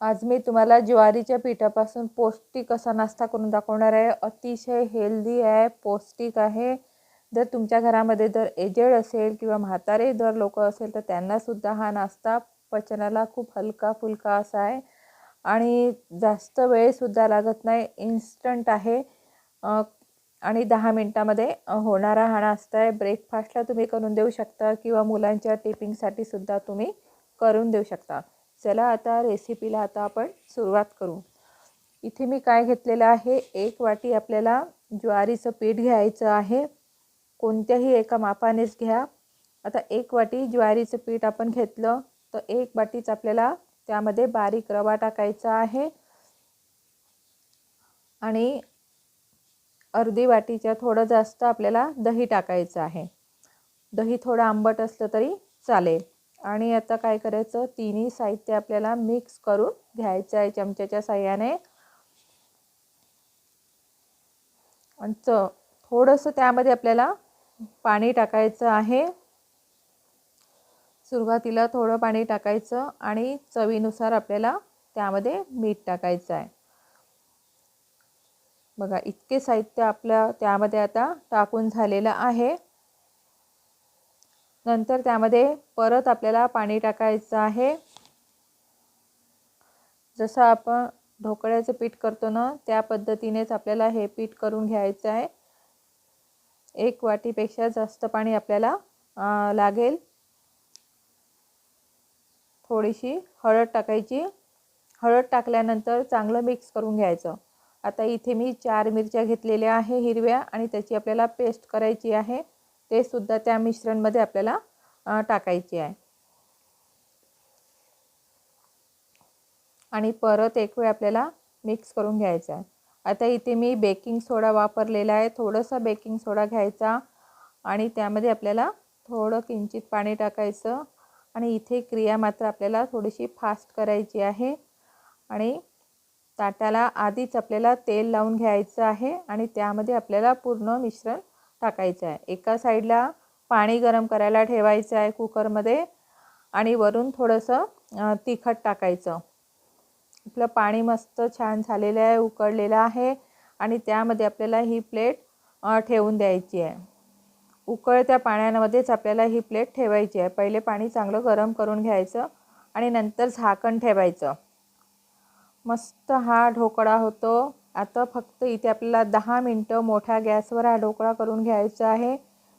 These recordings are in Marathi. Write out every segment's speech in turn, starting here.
आज मी तुम्हाला ज्वारीच्या पिठापासून पौष्टिक असा नाश्ता करून दाखवणार आहे. अतिशय हेल्दी आहे पौष्टिक आहे. जर तुमच्या घरामध्ये जर एजेड असेल किंवा म्हातारे जर लोक असेल तर त्यांनासुद्धा हा नाश्ता पचनाला खूप हलका फुलका असा आहे. आणि जास्त वेळसुद्धा लागत नाही इन्स्टंट आहे. आणि दहा मिनटामध्ये होणारा हा नाश्ता आहे. ब्रेकफास्टला तुम्ही करून देऊ शकता किंवा मुलांच्या टिफिनसाठी सुद्धा तुम्ही करून देऊ शकता. चला आता रेसिपीला आता आपण सुरुवात करू. इथे मी काय घेतलेलं आहे? एक वाटी आपल्याला ज्वारीचं पीठ घ्यायचं आहे. कोणत्याही एका मापानेच घ्या. आता एक वाटी ज्वारीचं पीठ आपण घेतलं तर एक वाटीच आपल्याला त्यामध्ये बारीक रवा टाकायचा आहे. आणि अर्धी वाटीच्या थोडं जास्त आपल्याला दही टाकायचं आहे. दही थोडं आंबट असलं तरी चालेल. आणि आता काय करायचं? तिन्ही साहित्य आपल्याला मिक्स करून घ्यायचं आहे चमच्याच्या साह्याने. आणि थोडंसं त्यामध्ये आपल्याला पाणी टाकायचं आहे. सुरुवातीला थोडं पाणी टाकायचं आणि चवीनुसार आपल्याला त्यामध्ये मीठ टाकायचं आहे. बघा इतके साहित्य आपल्या त्यामध्ये आता टाकून झालेलं आहे. नंतर त्यामध्ये परत आपल्याला पाणी टाकायचं आहे. जसं आपण ढोकळ्याचं पीठ करतो ना त्या पद्धतीनेच आपल्याला हे पीठ करून घ्यायचं आहे. एक वाटीपेक्षा जास्त पाणी आपल्याला लागेल. थोडीशी हळद टाकायची. हळद टाकल्यानंतर चांगलं मिक्स करून घ्यायचं. आता इथे मी चार मिरच्या घेतलेल्या आहे हिरव्या आणि त्याची आपल्याला पेस्ट करायची आहे. ते सुद्धा त्या मिश्रणमध्ये आपल्याला टाकायचे आहे. आणि परत एक वेळ आपल्याला मिक्स करून घ्यायचं आहे. आता इथे मी बेकिंग सोडा वापरलेला आहे. थोडंसं बेकिंग सोडा घ्यायचा आणि त्यामध्ये आपल्याला थोडं किंचित पाणी टाकायचं आणि इथे क्रिया मात्र आपल्याला थोडीशी फास्ट करायची आहे. आणि ताटाला आधीच आपल्याला तेल लावून घ्यायचं आहे आणि त्यामध्ये आपल्याला पूर्ण मिश्रण टाकायचं आहे. एका साईडला पाणी गरम करायला ठेवायचं आहे कुकरमध्ये आणि वरून थोडंसं तिखट टाकायचं. आपलं पाणी मस्त छान झालेलं आहे उकळलेलं आहे आणि त्यामध्ये आपल्याला ही प्लेट ठेवून द्यायची आहे. उकळत्या पाण्यामध्येच आपल्याला ही प्लेट ठेवायची आहे. पहिले पाणी चांगलं गरम करून घ्यायचं आणि नंतर झाकण ठेवायचं. मस्त हा ढोकळा होतो. आता फक्त इथे आपल्याला दहा मिनटं मोठ्या गॅसवर हा ढोकळा करून घ्यायचा आहे.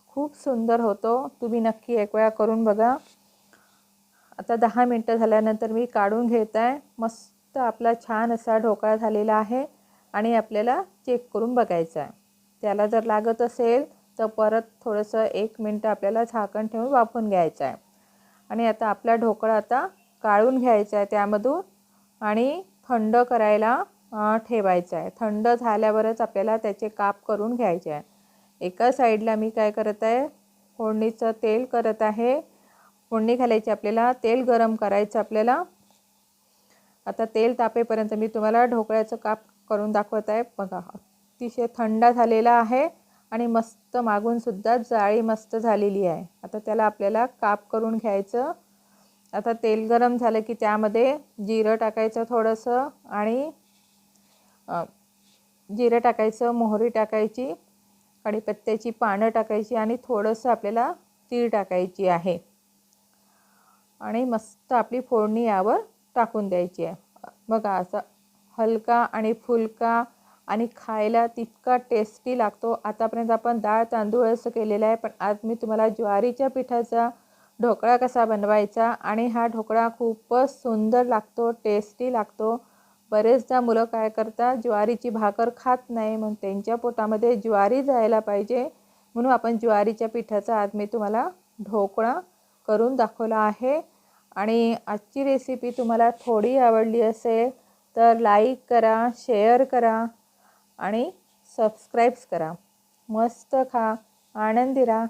खूप सुंदर होतो. तुम्ही नक्की एक वेळा करून बघा. आता दहा मिनटं झाल्यानंतर मी काढून घेत आहे मस्त आपला छान असा ढोकळा झालेला आहे आणि आपल्याला चेक करून बघायचा आहे. त्याला जर लागत असेल तर परत थोडंसं एक मिनटं आपल्याला झाकण ठेवून वाफून घ्यायचं आहे. आणि आता आपला ढोकळा आता काढून घ्यायचा आहे त्यामधून आणि थंड करायला ठेवायचं आहे. थंड झाल्यावरच आपल्याला त्याचे काप करून घ्यायचे आहे. एका साईडला मी काय करत आहे फोडणीचं तेल करत आहे. फोडणी घालायची आपल्याला तेल गरम करायचं आपल्याला. आता तेल तापेपर्यंत मी तुम्हाला ढोकळ्याचं काप करून दाखवत आहे. बघा अतिशय थंड झालेला आहे आणि मस्त मागूनसुद्धा जाळी मस्त झालेली आहे. आता त्याला आपल्याला काप करून घ्यायचं. आता तेल गरम झालं की त्यामध्ये जिरं टाकायचं थोडंसं आणि जिरं टाकायचं मोहरी टाकायची कढीपत्त्याची पानं टाकायची आणि थोडंसं आपल्याला तीळ टाकायची आहे. आणि मस्त आपली फोडणी यावर टाकून द्यायची आहे. बघा असं हलका आणि फुलका आणि खायला तितका टेस्टी लागतो. आतापर्यंत आपण डाळ तांदूळ असं केलेलं आहे पण आज मी तुम्हाला ज्वारीच्या पिठाचा ढोकळा कसा बनवायचा आणि हा ढोकळा खूपच सुंदर लागतो टेस्टी लागतो. बरेचदा मुलं काय करतात ज्वारीची भाकर खात नाही मग त्यांच्या पोटामध्ये ज्वारी जायला पाहिजे म्हणून आपण ज्वारीच्या पिठाचा आज मी तुम्हाला ढोकळा करून दाखवला आहे. आणि आजची रेसिपी तुम्हाला थोडी आवडली असेल तर लाईक करा शेअर करा आणि सबस्क्राईब्स करा. मस्त खा आनंदी राहा.